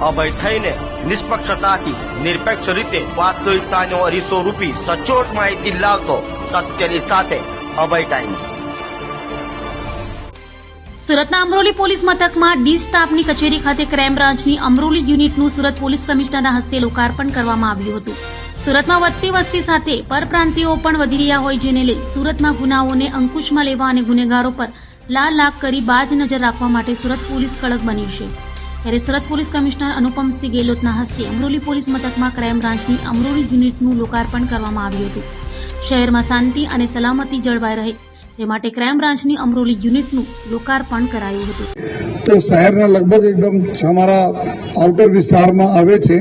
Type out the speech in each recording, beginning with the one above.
અભય થઈને નિષ્પક્ષતાથી, નિરપેક્ષ રીતે વાસ્તવિકતાનો અરીસો રૂપી સચોટ માહિતી લાવતો સત્યની સાથે અભય ટાઈમ્સ. સુરતના અમરોલી પોલીસ મથકમાં ડી સ્ટાફની કચેરી ખાતે ક્રાઇમ બ્રાન્ચની અમરોલી યુનિટનું સુરત પોલીસ કમિશનરના હસ્તે લોકાર્પણ કરવામાં આવ્યું હતું. સુરતમાં વધતી વસ્તી સાથે પરપ્રાંતિયો પણ વધી રહ્યા હોય જેને લઈ સુરતમાં ગુનાઓને અંકુશમાં લેવા અને ગુનેગારો પર લાલ લાખ કરી બાજ નજર રાખવા માટે સુરત પોલીસ કડક બન્યું છે. ત્યારે સુરત પોલીસ કમિશનર અનુપમસિંહ ગેહલોતના હસ્તે અમરોલી પોલીસ મથકમાં ક્રાઇમ બ્રાન્ચની અમરોલી યુનિટનું લોકાર્પણ કરવામાં આવ્યું હતું. શહેરમાં શાંતિ અને સલામતી જળવાઈ રહે તે માટે ક્રાઇમ બ્રાન્ચની અમરોલી યુનિટનું લોકાર્પણ કરાયું હતું. તો શહેરના લગભગ એકદમ અમારા આઉટર વિસ્તારમાં આવે છે.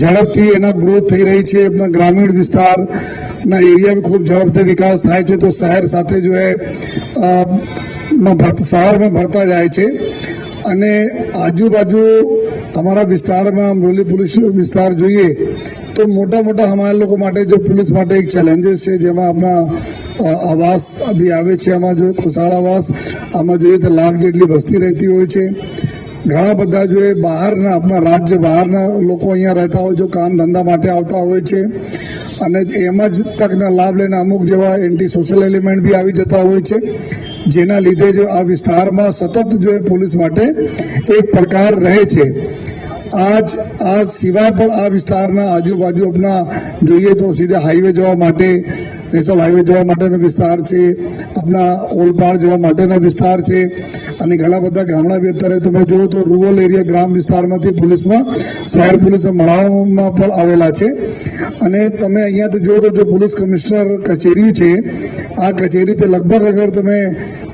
ઝડપથી એના ગ્રોથ થઈ રહી છે. એમના ગ્રામીણ વિસ્તારના એરિયા ખૂબ ઝડપથી વિકાસ થાય છે. તો શહેર સાથે જો એ શહેરમાં ભરતા જાય છે. અને આજુબાજુ અમારા વિસ્તારમાં અમરોલી પોલીસ વિસ્તાર જોઈએ, તો મોટા મોટા અમારા લોકો માટે જો પોલીસ માટે એક ચેલેન્જીસ છે, જેમાં આપણા આવાસ બી આવે છે, આમાં જો ખુશાળ આવાસ, આમાં જોઈએ તો લાખ જેટલી વસ્તી રહેતી હોય છે. ઘણા બધા જો એ બહારના, આપણા રાજ્ય બહારના લોકો અહીંયા રહેતા હોય, જો કામ ધંધા માટે આવતા હોય છે. અને એમાં જ તકના લાભ લઈને અમુક જેવા એન્ટી સોશિયલ એલિમેન્ટ બી આવી જતા હોય છે. જેના લીધે જો આ વિસ્તારમાં સતત જો એ પોલીસ માટે એક પડકાર રહે છે, આજ આ સિવાય પણ આ વિસ્તારના આજુબાજુ આપણા જોઈએ તો સીધા હાઈવે જવા માટે, નેશનલ હાઈવે જવા માટેનો વિસ્તાર છે, આપણા ઓલપાડ જવા માટેનો વિસ્તાર છે, અને ઘણા બધા ગામડા બી અત્યારે તમે જુઓ તો રૂરલ એરિયા ગ્રામ વિસ્તારમાંથી પોલીસમાં, શહેર પોલીસમાં મળવામાં પણ આવેલા છે. અને તમે અહીંયાથી જુઓ તો જો પોલીસ કમિશનર કચેરી છે, આ કચેરી તે લગભગ અગર તમે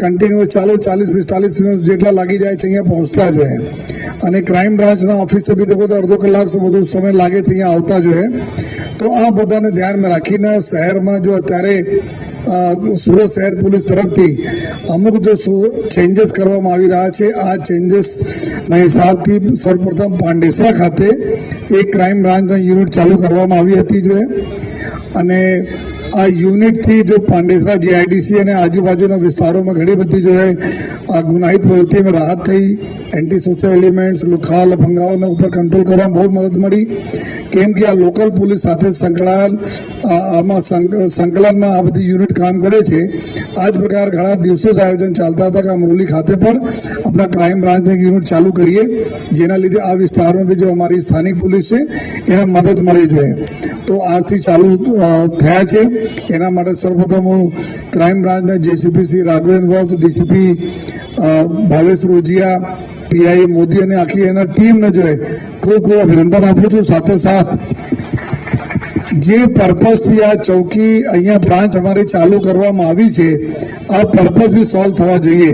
કન્ટિન્યુઅસ ચાલુ, ચાલીસ, પિસ્તાલીસ મિનિટ જેટલા લાગી જાય છે અહીંયા પહોંચતા જ હોય. અને ક્રાઇમ બ્રાન્ચના ઓફિસે બી તો અડધો કલાક બધો સમય લાગે છે અહીંયા આવતા જ હોય. તો આ બધાને ધ્યાનમાં રાખીને શહેરમાં જો અત્યારે સુરત શહેર પોલીસ તરફથી અમુક જો ચેન્જીસ કરવામાં આવી રહ્યા છે, આ ચેન્જીસના હિસાબથી સૌપ્રથમ પાંડેસરા ખાતે એક ક્રાઇમ બ્રાન્ચના યુનિટ ચાલુ કરવામાં આવી હતી જોઈએ અને આ યુનિટથી જો પાંડેસરા, જીઆઈડીસી અને આજુબાજુના વિસ્તારોમાં ઘણી બધી જો એ આ ગુનાહિત પ્રવૃત્તિમાં રાહત થઈ એન્ટી સોશિયલ એલિમેન્ટ્સ લુખા લફંગાઓના ઉપર કંટ્રોલ કરવામાં બહુ મદદ મળી. કેમ કે આ લોકલ પોલીસ સાથે સંકળાયેલ આમાં સંક- સંકલનમાં આ બધી યુનિટ કામ કરે છે. આ જ પ્રકાર ઘણા દિવસો જ આયોજન ચાલતા હતા કે અમરોલી ખાતે પણ આપણા ક્રાઇમ બ્રાન્ચની યુનિટ ચાલુ કરીએ. જેના લીધે આ વિસ્તારમાં બી જો અમારી સ્થાનિક પોલીસ છે, એને મદદ મળી જોઈએ તો આજથી ચાલુ થયા છે. એના માટે સર્વપ્રથમ હું ક્રાઇમ બ્રાન્ચના જેસીપી શ્રી રાઘવેન્દ્ર વસ, ડીસીપી ભાવેશ રોજિયા, પીઆઈ મોદી અને આખી એના ટીમને જોઈએ ખૂબ ખૂબ અભિનંદન આપું છું. સાથે સાથ, જે પર્પઝથી આ ચોકી અહીંયા બ્રાન્ચ અમારી ચાલુ કરવામાં આવી છે, આ પર્પઝ બી સોલ્વ થવા જોઈએ.